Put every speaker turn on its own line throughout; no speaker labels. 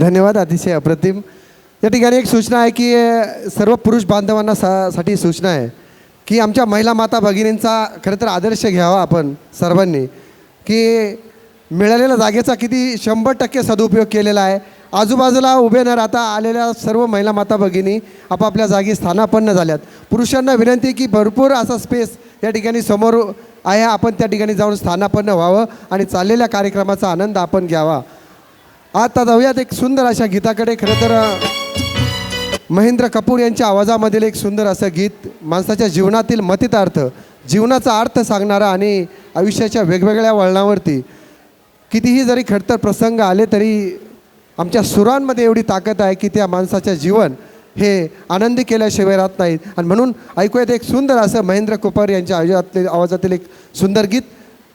धन्यवाद अतिशय अप्रतिम. या ठिकाणी एक सूचना आहे की सर्व पुरुष बांधवांना सा साठी सूचना आहे की आमच्या महिला माता भगिनींचा खरं तर आदर्श घ्यावा आपण सर्वांनी. की मिळालेल्या जागेचा किती शंभर टक्के सदुपयोग केलेला आहे. आजूबाजूला उभे न राहता आलेल्या सर्व महिला माता भगिनी आपापल्या जागी स्थानापन्न झाल्यात. पुरुषांना विनंती की भरपूर असा स्पेस या ठिकाणी समोर आहे. आपण त्या ठिकाणी जाऊन स्थानापन्न व्हावं आणि चाललेल्या कार्यक्रमाचा आनंद आपण घ्यावा. आता जाऊयात एक सुंदर अशा गीताकडे. खरं तर महेंद्र कपूर यांच्या आवाजामधील एक सुंदर असं गीत माणसाच्या जीवनातील मतितार्थ जीवनाचा अर्थ सांगणारा आणि आयुष्याच्या वेगवेगळ्या वळणावरती कितीही जरी खडतर प्रसंग आले तरी आमच्या सुरांमध्ये एवढी ताकद आहे की त्या माणसाच्या जीवन हे आनंदी केल्याशिवाय राहत नाहीत. आणि म्हणून ऐकूयात एक सुंदर असं महेंद्र कुपर यांच्या आवाजातील आवाजातील एक सुंदर गीत.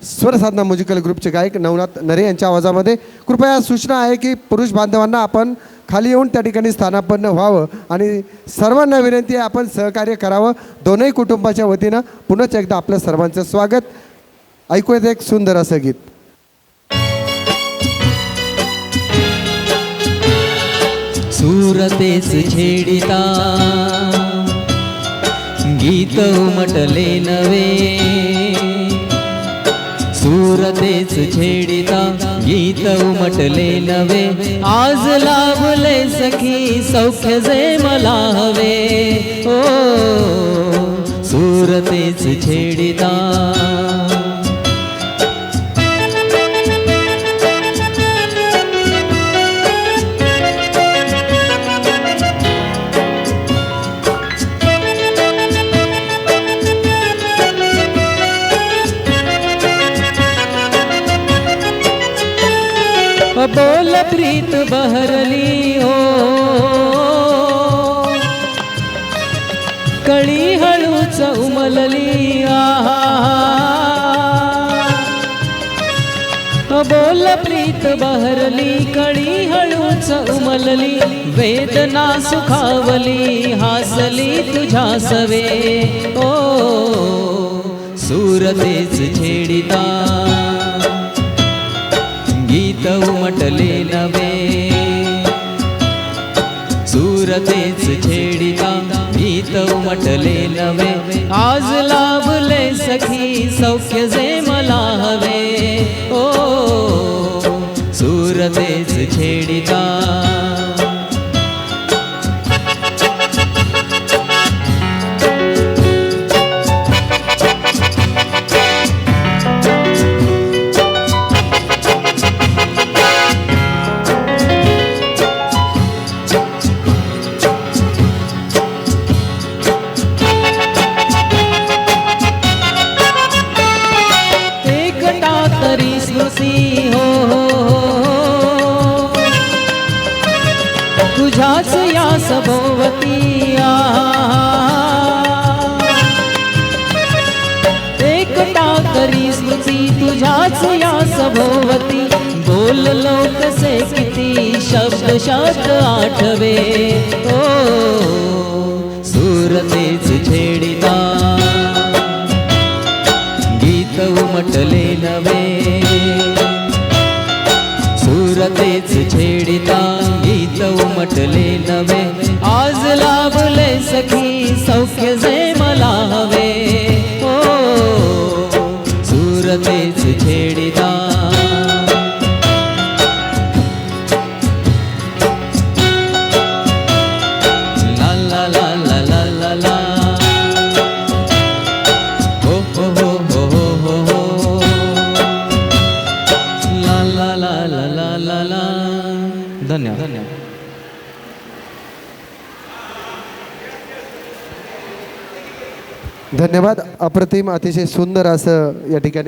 स्वरसाधना म्युझिकल ग्रुपचे गायक नवनाथ नरे यांच्या आवाजामध्ये. कृपया सूचना आहे की पुरुष बांधवांना आपण खाली येऊन त्या ठिकाणी स्थानापन्न व्हावं आणि सर्वांना विनंती आहे आपण सहकार्य करावं. दोनही कुटुंबाच्या वतीनं पुनश्च एकदा आपलं सर्वांचं स्वागत. ऐकूयात एक सुंदर असं गीत.
सुरतेस छेडिता गीत उमटले नवे सुरतेच छेडिता गीत उमटले नवे. आज लाभले सखी सौख्य जे मला हवे. ओ सुरतेच छेडिता. बोल प्रीत बहरली हो। कळी हळूच उमलली आहा। बोल प्रीत बहरली कळी हळूच उमलली वेदना सुखावली हासली तुझ्या सवे। ओ सुरतेच छेडिता। गीत उमटले नवे। सुरतेच छेडिता गीत उमटले नवे। आज लाभले सखी सौख्य जे मला हवे। ओ सुरतेच छेडिता सभोवती आहा. एकटा करी स्मृती तुझ्याच या सभोवती बोललो कसे किती शब्द शब्द आठवे। ओ सुरतेच छेडिता गीत उमटले सुरतेच छेडिता गीत उमटले नवे आज लाभले सखी सौख्य जे
धन्यवाद. अप्रतिम अतिशय सुंदर असं या ठिकाणी